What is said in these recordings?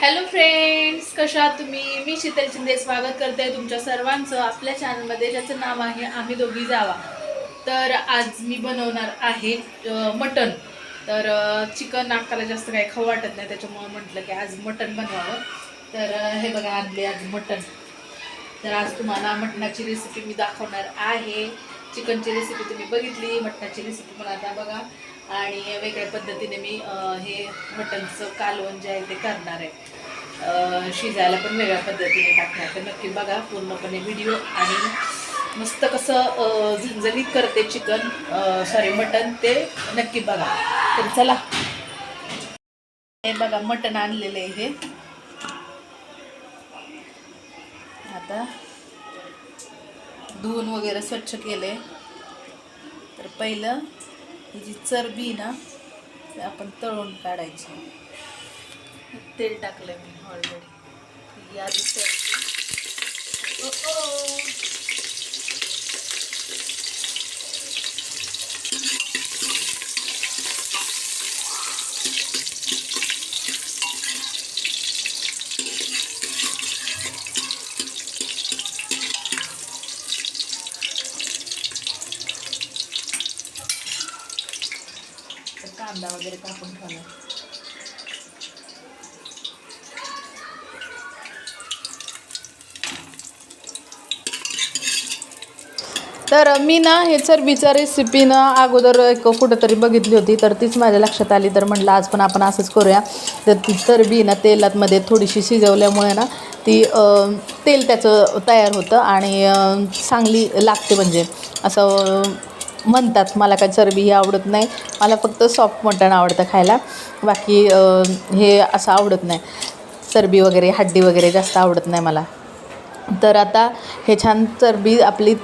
Hello friends कशा तुम्ही? मी शीतल शिंदे स्वागत करते तुमच्या सर्वांचं आपल्या चॅनलमध्ये ज्याचं नाव आहे आम्ही दोघी जावा. तर आज मी बनवणार आहे मटन मटण. तर चिकन नाकाला जास्त काही खाऊ वाटत नाही त्याच्यामुळं म्हटलं की आज मटण बनवावं. तर हे बघा आणले आज मटण. तर आज तुम्हाला मटणाची रेसिपी मी दाखवणार आहे. चिकनची रेसिपी तुम्ही बघितली मटणाची रेसिपी मला आता बघा. आणि वेगळ्या पद्धतीने मी हे मटणचं कालवण जे आहे ते करणार आहे. शिजायला पण वेगळ्या पद्धतीने टाकणार तर नक्की बघा पूर्णपणे व्हिडिओ आणि मस्त कसं अं, करते चिकन सॉरी मटण ते नक्की बघा. तर चला. हे बघा मटण आणलेलं आहे हे. आता धुवून वगैरे स्वच्छ केले तर पहिलं ही जी चरबी ना ते आपण तळून काढायची. तेल टाकलं मी ऑलरेडी ही आधी चरबी कांदा वगैरे कापून खाणार. तर मी ना हे चरबीच्या रेसिपी ना अगोदर एक कुठंतरी बघितली होती तर तीच माझ्या लक्षात आली तर म्हटलं आज पण आपण असंच करूया. तर ती चरबी ना तेलातमध्ये थोडीशी शिजवल्यामुळे ना ती तेल त्याचं तयार होतं आणि चांगली लागते म्हणजे. असं म्हणतात मला काय चरबी ही आवडत नाही. मला फक्त सॉफ्ट मटण आवडतं खायला. बाकी हे असं आवडत नाही. चरबी वगैरे हड्डी वगैरे जास्त आवडत नाही मला. तर आता हे छान चरबी आपली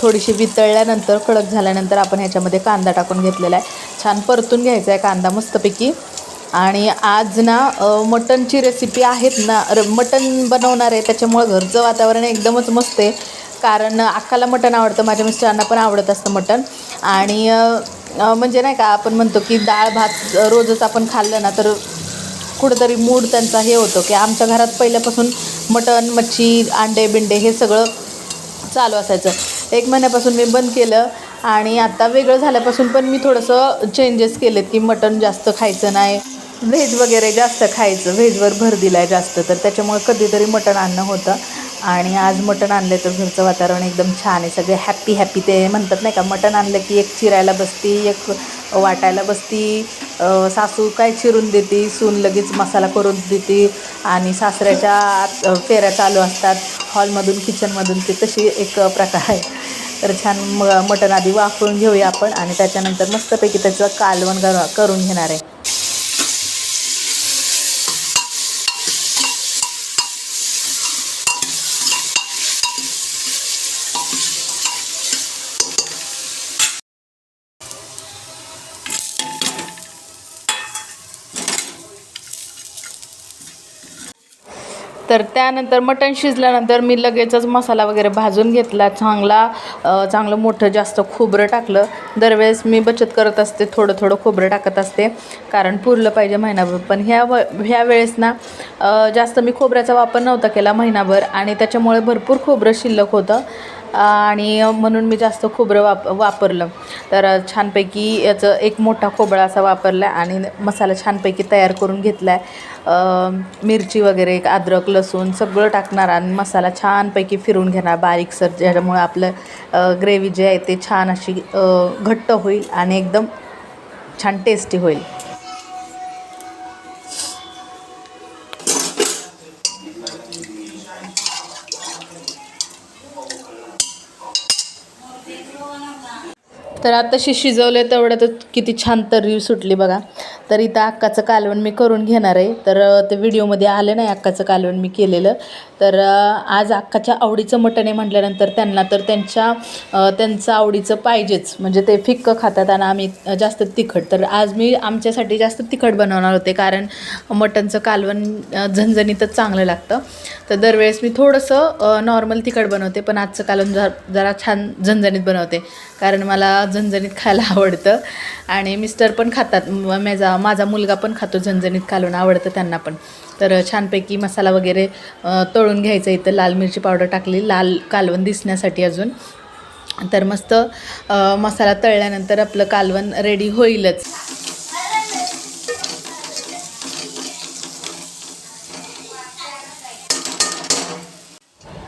थोडीशी वितळल्यानंतर कडक झाल्यानंतर आपण ह्याच्यामध्ये कांदा टाकून घेतलेला आहे. छान परतून घ्यायचा आहे कांदा मस्तपैकी. आणि आज ना मटणची रेसिपी आहेत ना र मटण बनवणार आहे. त्याच्यामुळं घरचं वातावरण एकदमच मस्त आहे. कारण अक्काला मटण आवडतं माझ्या मिस्टरांना पण आवडत असतं मटण. आणि म्हणजे नाही का आपण म्हणतो की डाळ भात रोजच आपण खाल्लं ना तर कुठंतरी मूड त्यांचा हे होतो की आमच्या घरात पहिल्यापासून मटण मच्छी अंडे बिंडे हे सगळं चालू असायचं. एक महिन्यापासून मी बंद केलं आणि आता वेगळं झाल्यापासून पण मी थोडंसं चेंजेस केलेत की मटण जास्त खायचं नाही. व्हेज वगैरे जास्त खायचं व्हेजवर भर दिला आहे जास्त तर त्याच्यामुळे कधीतरी मटण आणणं होतं. आणि आज मटण आणले तर घरचं वातावरण एकदम छान आहे. सगळे हॅप्पी हॅप्पी ते म्हणतात नाही का मटण आणलं की एक चिरायला बसती एक वाटायला बसती. सासू काय चिरून देते? सून लगेच मसाला करून देते. आणि सासऱ्याच्या आत फेऱ्या चालू असतात. हॉलमधून किचनमधून ते तशी एक प्रकार आहे. तर छान म मटण आधी वाफरून घेऊया आपण आणि त्याच्यानंतर मस्तपैकी त्याचं कालवण कर- करून घेणार आहे. तर त्यानंतर मटण शिजल्यानंतर मी लगेचच मसाला वगैरे भाजून घेतला. चांगला चांगलं मोठं जास्त खोबरं टाकलं. दरवेळेस मी बचत करत असते थोडं थोडं खोबरं टाकत असते. कारण पुरलं पाहिजे महिनाभर. पण ह्या व ह्या वेळेस ना जास्त मी खोबऱ्याचा वापर नव्हता केला महिनाभर. आणि त्याच्यामुळे भरपूर खोबरं शिल्लक होतं. आणि म्हणून मी जास्त खोबरं वाप वापरलं. तर छानपैकी याचं एक मोठा खोबळा असा वापरला आणि मसाला छानपैकी तयार करून घेतला आहे मिरची वगैरे अद्रक लसूण सगळं टाकणार आणि मसाला छानपैकी फिरून घेणार बारीकसर ज्याच्यामुळं आपलं ग्रेव्ही जे आहे ते छान अशी घट्ट होईल आणि एकदम छान टेस्टी होईल. तर आताशी शिजवले तेवढ्यातच किती छान तर्री सुटली बघा. तर इथं अक्काचं कालवण मी करून घेणार आहे. तर ते व्हिडिओमध्ये आलं नाही अक्काचं कालवण मी केलेलं. तर आज अक्काच्या आवडीचं मटण आहे म्हटल्यानंतर त्यांना तर त्यांच्या त्यांचं आवडीचं पाहिजेच. म्हणजे ते फिक्क खातात आणि आम्ही जास्त तिखट. तर आज मी आमच्यासाठी जास्त तिखट बनवणार होते कारण मटणचं कालवण झणझणीतच चांगलं लागतं. तर दरवेळेस मी थोडंसं नॉर्मल तिखट बनवते पण आजचं कालवण जरा छान झणझणीत बनवते. कारण मला झणझणीत खायला आवडतं. आणि मिस्टर पण खातात. माझा माझा मुलगा पण खातो झणझणीत घालून आवडतं त्यांना पण. तर छानपैकी मसाला वगैरे तळून घ्यायचा इथं. लाल मिरची पावडर टाकली. लाल कालवण दिसण्यासाठी अजून. तर मस्त मसाला तळल्यानंतर आपलं कालवण रेडी होईलच.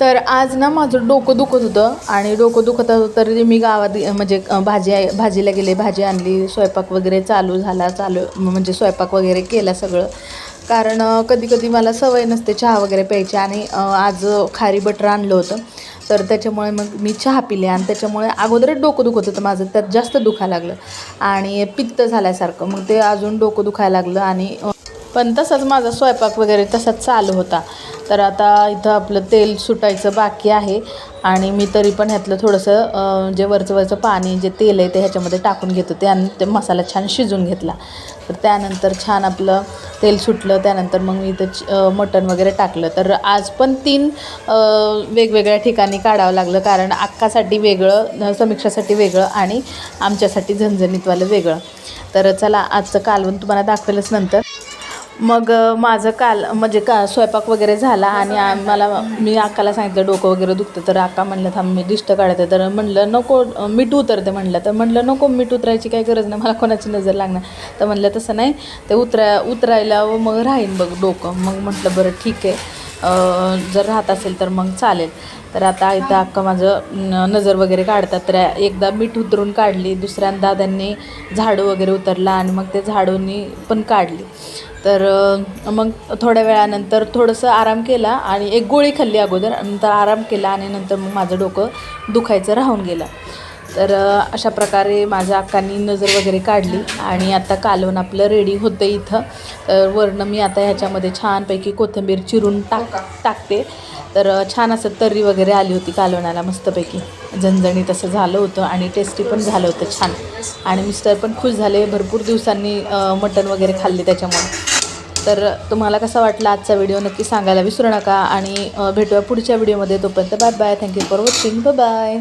तर आज ना माझं डोकं दुखत होतं आणि डोकं दुखत होतं तरी मी गावात म्हणजे भाजी आहे- भाजीला गेले भाजी आणली स्वयंपाक वगैरे चालू झाला चालू म्हणजे स्वयंपाक वगैरे केला सगळं. कारण कधी कधी मला सवय नसते चहा वगैरे प्यायची आणि आज खारी बटर आणलं होतं. तर त्याच्यामुळे मग मी चहा पिले आणि त्याच्यामुळे अगोदरच डोकं दुखत होतं माझं त्यात जास्त दुखायला लागलं. आणि पित्त झाल्यासारखं मग ते अजून डोकं दुखायला लागलं आणि पण तसाच माझा स्वयंपाक वगैरे तसाच चालू होता. तर आता इथं आपलं तेल सुटायचं बाकी आहे. आणि मी तरी पण ह्यातलं थोडंसं जे वरचं वरचं पाणी जे तेल आहे ते ह्याच्यामध्ये टाकून घेतो त्यान आणि ते मसाला छान शिजून घेतला. तर त्यानंतर छान आपलं तेल सुटलं. त्यानंतर मग मी इथं मटण वगैरे टाकलं. तर आज पण तीन वेगवेगळ्या ठिकाणी काढावं लागलं. कारण अक्कासाठी वेगळं समीक्षासाठी वेगळं आणि आमच्यासाठी झणझणीतवालं वेगळं. तर चला आजचं कालवण तुम्हाला दाखवेलच नंतर. मग माझं काल म्हणजे का स्वयंपाक वगैरे झाला आणि मला मी अक्काला सांगितलं डोकं वगैरे दुखतं तर अक्का म्हणलं थांब मी दिष्ट काढते. तर म्हणलं नको मीठ उतरते म्हणलं. तर म्हणलं नको मीठ उतरायची काही गरज नाही मला कोणाची नजर लागणार. तर म्हणलं तसं नाही ते उतरा उतरायला व मग राहीन बघ डोकं. मग म्हटलं बरं ठीक आहे. जर राहत असेल तर मग चालेल. तर आता इथं अख्खं माझं न- नजर वगैरे काढतात. तर एकदा मीठ उतरून काढली दुसऱ्यांदा त्यांनी झाडू वगैरे उतरला आणि मग ते झाडूनी पण काढली. तर मग थोड्या वेळानंतर थोडंसं आराम केला आणि एक गोळी खाल्ली अगोदर. नंतर आराम केला आणि नंतर मग माझं डोकं दुखायचं राहून गेलं. तर अशा प्रकारे माझ्या अक्कांनी नजर वगैरे काढली आणि आता कालवण आपलं रेडी होतं इथं. तर वरनं मी आता ह्याच्यामध्ये छानपैकी कोथिंबीर चिरून टाक टाकते. तर छान असं तर्री वगैरे आली होती कालवणाला मस्तपैकी. झणझणीत असं झालं होतं आणि टेस्टी पण झालं होतं छान. आणि मिस्टर पण खुश झाले. भरपूर दिवसांनी मटण वगैरे खाल्ले त्याच्यामुळे. तर तुम्हाला कसा वाटला आजचा व्हिडिओ नक्की सांगायला विसरू नका. आणि भेटूया पुढच्या व्हिडिओमध्ये तोपर्यंत bye bye thank you for watching bye